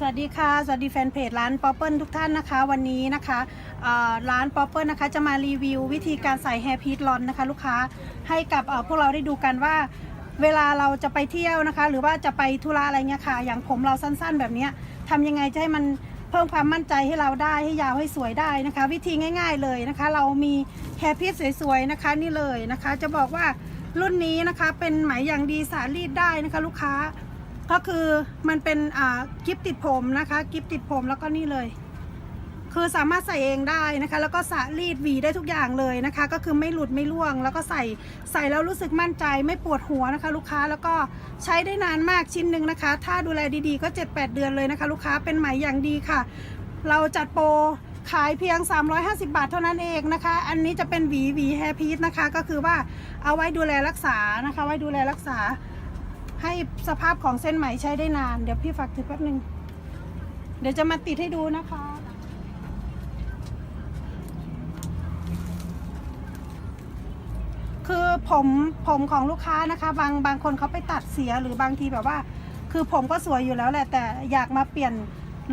สวัสดีค่ะ สวัสดีแฟนเพจร้านป๊อปเปิลทุกท่านนะคะ วันนี้นะคะร้านป๊อปเปิลนะคะจะมารีวิววิธีการใส่แฮร์พีทลอนนะคะ ลูกค้าให้กับพวกเราได้ดูกันว่า เวลาเราจะไปเที่ยวนะคะ หรือว่าจะไปธุระอะไรเงี้ยค่ะ อย่างผมเราสั้นๆ แบบนี้ยทำยังไงจะให้มันเพิ่มความมั่นใจให้เราได้ให้ยาวให้สวยได้นะคะ วิธีง่าย ๆเลยนะคะ เรามีแฮร์พีทสวยๆนะคะนี่เลยนะคะ จะบอกว่ารุ่นนี้นะคะเป็นไหมอย่างดีสารีดได้นะคะ ลูกค้า ก็คือมันเป็นอ่ากิฟติดผมนะคะกิฟติดผมแล้วก็นี่เลย คือสามารถใส่เองได้นะคะ แล้วก็สระรีดหวีได้ทุกอย่างเลยนะคะ ก็คือไม่หลุดไม่ร่วง แล้วก็ใส่ใส่แล้วรู้สึกมั่นใจไม่ปวดหัวนะคะ ลูกค้าแล้วก็ใช้ได้นานมากชิ้นหนึ่งนะคะ ถ้าดูแลดีๆก็ 7-8 เดือนเลยนะคะ ลูกค้าเป็นไหมอย่างดีค่ะ เราจัดโปรขายเพียง 350 บาทเท่านั้นเองนะคะ อันนี้จะเป็นหวีหวีแฮร์พีทนะคะ ก็คือว่าเอาไว้ดูแลรักษานะคะ ไว้ดูแลรักษา ให้สภาพของเส้นไหมใช้ได้นาน เดี๋ยวพี่ฝากถือแป๊บนึง เดี๋ยวจะมาติดให้ดูนะคะ คือผมผมของลูกค้านะคะ บางบางคนเขาไปตัดเสียหรือบางทีแบบว่า คือผมก็สวยอยู่แล้วแหละแต่อยากมาเปลี่ยน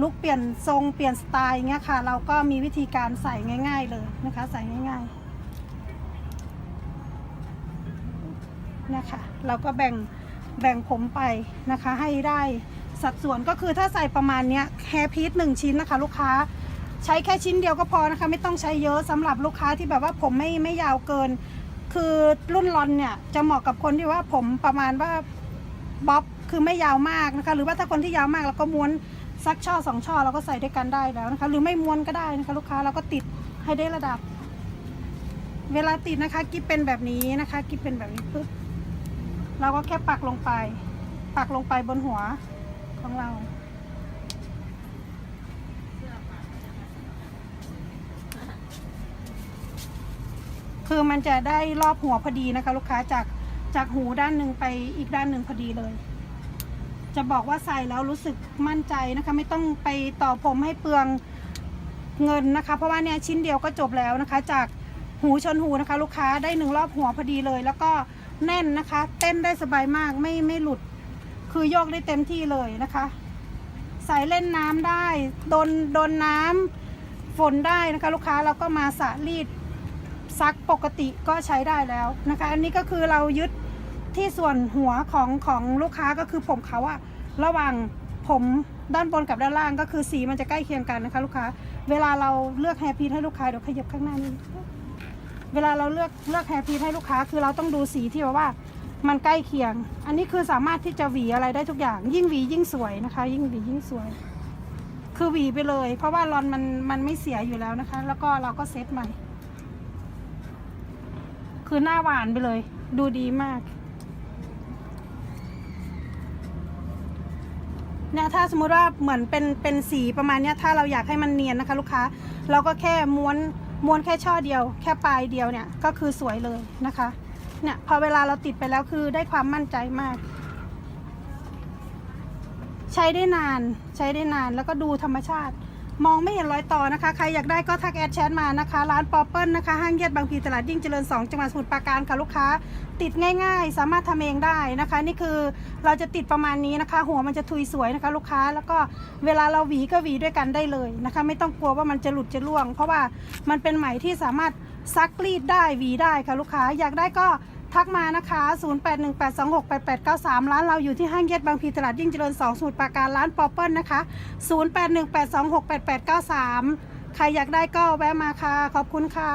ลุคเปลี่ยนทรงเปลี่ยนสไตล์เงี้ยค่ะ เราก็มีวิธีการใส่ง่าย ๆ เลยนะคะ ใส่ง่ายๆนะคะเราก็แบ่ง แบ่งผมไปนะคะ ให้ได้สัดส่วนก็คือถ้าใส่ประมาณเนี้ยแฮร์พีทหนึ่งชิ้นนะคะ ลูกค้าใช้แค่ชิ้นเดียวก็พอนะคะ ไม่ต้องใช้เยอะสำหรับลูกค้าที่แบบว่าผมไม่ไม่ยาวเกิน คือรุ่นรอนเนี่ยจะเหมาะกับคนที่ว่าผมประมาณว่าบ๊อบคือไม่ยาวมากนะคะ หรือว่าถ้าคนที่ยาวมากเราก็ม้วนสักช่อสองช่อเราก็ใส่ด้วยกันได้แล้วนะคะ หรือไม่ม้วนก็ได้นะคะ ลูกค้าเราก็ติดให้ได้ระดับ เวลาติดนะคะกิ๊บเป็นแบบนี้นะคะกิ๊บเป็นแบบนี้ปึ๊บ เราก็แค่ปักลงไป ปักลงไปบนหัวของเรา คือมันจะได้รอบหัวพอดีนะคะ ลูกค้าจากจากหูด้านหนึ่งไปอีกด้านหนึ่งพอดีเลย จะบอกว่าใส่แล้วรู้สึกมั่นใจนะคะ ไม่ต้องไปต่อผมให้เปลืองเงินนะคะ เพราะว่าเนี่ยชิ้นเดียวก็จบแล้วนะคะ จากหูชนหูนะคะ ลูกค้าได้หนึ่งรอบหัวพอดีเลย แล้วก็ แน่นนะคะ เต้นได้สบายมากไม่ไม่หลุด คือโยกได้เต็มที่เลยนะคะ ใส่เล่นน้ำได้โดนโดนน้ำฝนได้นะคะ ลูกค้าเราก็มาสระรีดซักปกติก็ใช้ได้แล้วนะคะ อันนี้ก็คือเรายึดที่ส่วนหัวของของลูกค้าก็คือผมเขาอะระหว่างผมด้านบนกับด้านล่างก็คือสีมันจะใกล้เคียงกันนะคะ ลูกค้า เวลาเราเลือกแฮร์พีทให้ลูกค้าเดี๋ยวขยับข้างหน้านิด เวลาเราเลือกเลือกแฮร์พีทให้ลูกค้าคือเราต้องดูสีที่แบบว่ามันใกล้เคียง อันนี้คือสามารถที่จะหวีอะไรได้ทุกอย่าง ยิ่งหวียิ่งสวยนะคะ ยิ่งหวียิ่งสวย คือหวีไปเลย เพราะว่ารอนมันมันไม่เสียอยู่แล้วนะคะ แล้วก็เราก็เซตใหม่ คือหน้าหวานไปเลย ดูดีมากเนี่ยถ้าสมมติว่าเหมือนเป็นเป็นสีประมาณเนี้ยถ้าเราอยากให้มันเนียนนะคะ ลูกค้า เราก็แค่ม้วน ม้วนแค่ช่อเดียว แค่ปลายเดียวเนี่ยก็คือสวยเลยนะคะเนี่ยพอเวลาเราติดไปแล้วคือได้ความมั่นใจมาก ใช้ได้นานใช้ได้นานแล้วก็ดูธรรมชาติ มองไม่เห็นรอยต่อนะคะ ใครอยากได้ก็ทักแอดแชทมานะคะ ร้านปอเปิลนะคะ ห้างเย็ดบางพีตลาดยิ่งเจริญ 2 จังหวัดสมุทรปราการค่ะลูกค้า ติดง่ายๆ สามารถทำเองได้นะคะ นี่คือเราจะติดประมาณนี้นะคะ หัวมันจะทุยสวยนะคะ ลูกค้า แล้วก็เวลาเราหวีก็หวีด้วยกันได้เลยนะคะ ไม่ต้องกลัวว่ามันจะหลุดจะร่วง เพราะว่ามันเป็นไหมที่สามารถซักรีดได้หวีได้ค่ะลูกค้า อยากได้ก็ ทักมานะคะ 0818268893 ร้านเราอยู่ที่ห้างเย็ดบางพีตลาดยิ่งเจริญ 2 สูตรปราการร้านปอเปิลนะคะ 0818268893 ใครอยากได้ก็แวะมาค่ะ ขอบคุณค่ะ